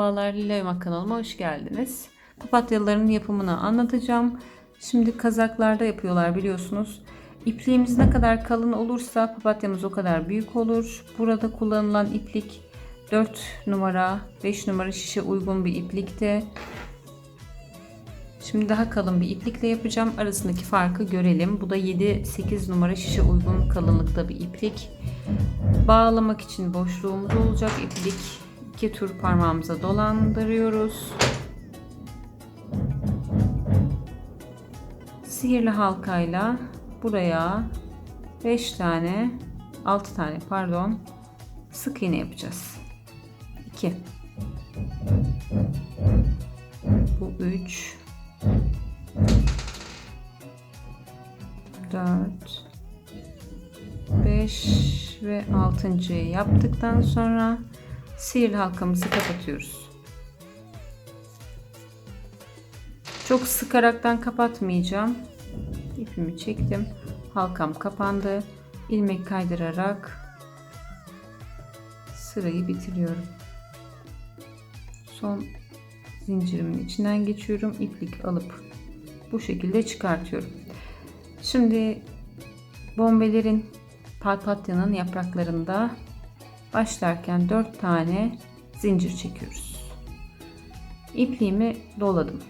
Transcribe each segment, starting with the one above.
Merhabalar Leyma kanalıma hoş geldiniz. Papatyaların yapımını anlatacağım. Şimdi kazaklarda yapıyorlar biliyorsunuz. İpliğimiz ne kadar kalın olursa papatyamız o kadar büyük olur. Burada kullanılan iplik 4 numara 5 numara şişe uygun bir iplikte. Şimdi daha kalın bir iplikle yapacağım. Arasındaki farkı görelim. Bu da 7-8 numara şişe uygun kalınlıkta bir iplik. Bağlamak için boşluğumuz olacak iplik. İki tur parmağımıza dolandırıyoruz. Sihirli halkayla buraya 5 tane 6 tane pardon sık iğne yapacağız. 2 Bu 3 4 5 ve 6. yaptıktan sonra sihirli halkamızı kapatıyoruz. Çok sıkaraktan kapatmayacağım. İpimi çektim. Halkam kapandı. ilmek kaydırarak sırayı bitiriyorum. Son zincirimin içinden geçiyorum. İplik alıp bu şekilde çıkartıyorum. Şimdi bombelerin papatyanın yapraklarında başlarken 4 tane zincir çekiyoruz. İpliğimi doladım.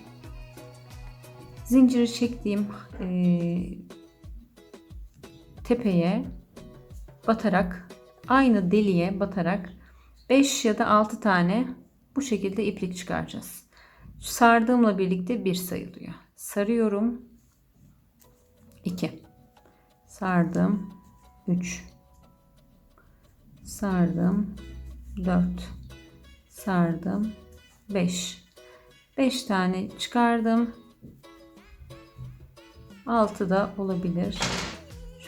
Zinciri çektiğim e, tepeye batarak aynı deliğe batarak 5 ya da 6 tane bu şekilde iplik çıkaracağız. Sardığımla birlikte bir sayılıyor. Sarıyorum. 2 sardım 3 sardım. 4 sardım. 5 5 tane çıkardım. 6 da olabilir.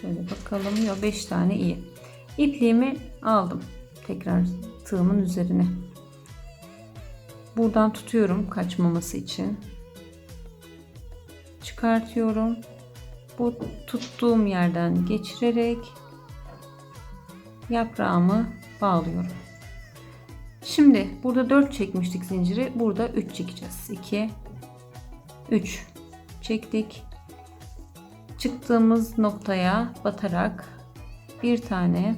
Şöyle bakalım. Yok 5 tane iyi. İpliğimi aldım tekrar tığımın üzerine. Buradan tutuyorum kaçmaması için. Çıkartıyorum. Bu tuttuğum yerden geçirerek yaprağımı bağlıyorum. Şimdi burada 4 çekmiştik zinciri. Burada 3 çekeceğiz. 2 3 çektik. Çıktığımız noktaya batarak bir tane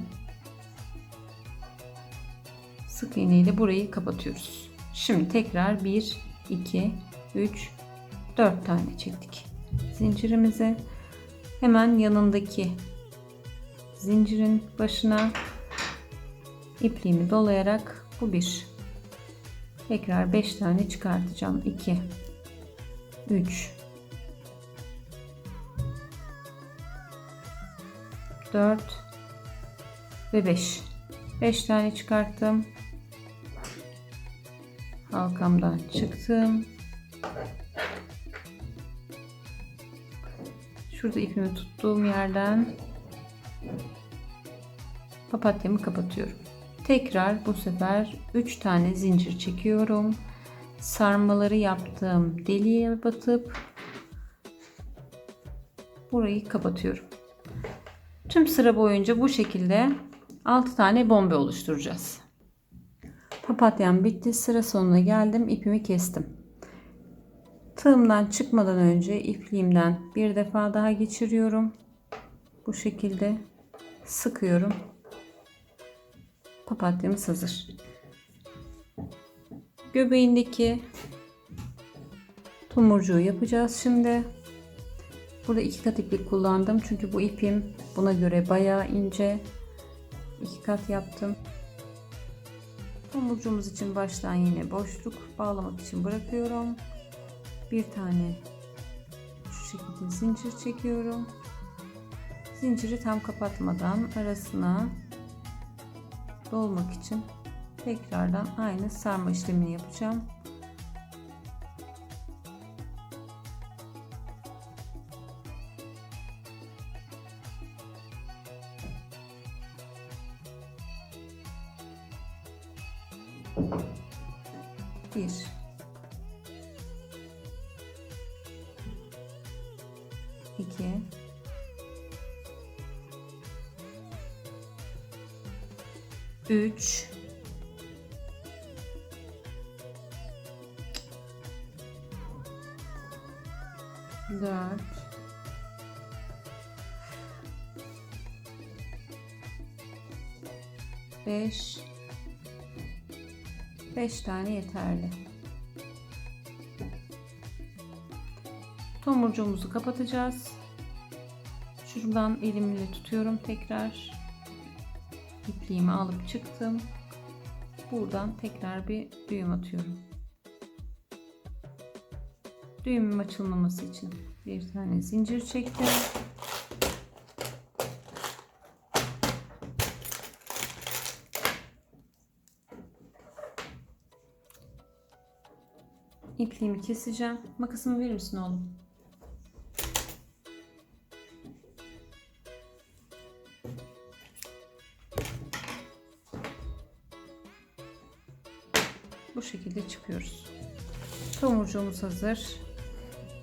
sık iğne ile burayı kapatıyoruz. Şimdi tekrar 1 2 3 4 tane çektik zincirimize hemen yanındaki zincirin başına ipliğimi dolayarak bu bir. Tekrar 5 tane çıkartacağım. 2 3 4 ve 5 5 tane çıkarttım. Halkamdan çıktım. Şurada ipimi tuttuğum yerden papatyamı kapatıyorum. Tekrar bu sefer 3 tane zincir çekiyorum. Sarmaları yaptığım deliğe batıp burayı kapatıyorum. Tüm sıra boyunca bu şekilde 6 tane bombe oluşturacağız. Papatyam bitti. Sıra sonuna geldim. İpimi kestim. Tığımdan çıkmadan önce ipliğimden bir defa daha geçiriyorum. Bu şekilde sıkıyorum. Papatyamız hazır. Göbeğindeki tomurcuğu yapacağız şimdi. Burada iki kat iplik kullandım. Çünkü bu ipim buna göre bayağı ince. İki kat yaptım. Tomurcuğumuz için baştan yine boşluk bağlamak için bırakıyorum bir tane şu şekilde zincir çekiyorum. Zinciri tam kapatmadan arasına dolmak için tekrardan aynı sarma işlemini yapacağım. Bir 2 3 4 5 5 tane yeterli. Tomurcuğumuzu kapatacağız. Şuradan elimle tutuyorum tekrar. İpliğimi alıp çıktım. Buradan tekrar bir düğüm atıyorum. Düğümüm açılmaması için bir tane zincir çektim. İpliğimi keseceğim. Makasımı verir misin oğlum? Bu şekilde çıkıyoruz. Tomurcuğumuz hazır.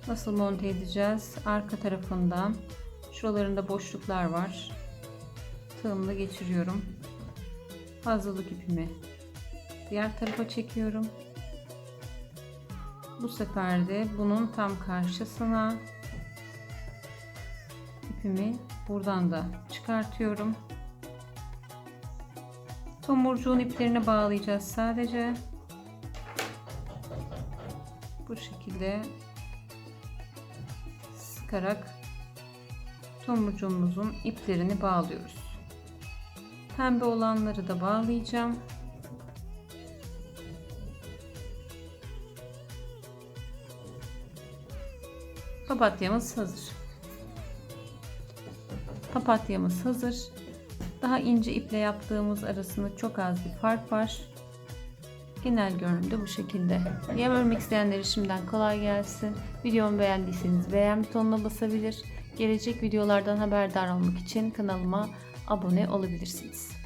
Nasıl monte edeceğiz? Arka tarafından şuralarında boşluklar var. Tığımla geçiriyorum. Fazlalık ipimi diğer tarafa çekiyorum. Bu sefer de bunun tam karşısına ipimi buradan da çıkartıyorum. Tomurcuğun iplerini bağlayacağız sadece. Bu şekilde sıkarak tomurcuğumuzun iplerini bağlıyoruz. Pembe olanları da bağlayacağım. Papatyamız hazır. Papatyamız hazır. Daha ince iple yaptığımız arasında çok az bir fark var. Genel görünümde bu şekilde. Yem örmek isteyenlere şimdiden kolay gelsin. Videomu beğendiyseniz beğen butonuna basabilir. Gelecek videolardan haberdar olmak için kanalıma abone olabilirsiniz.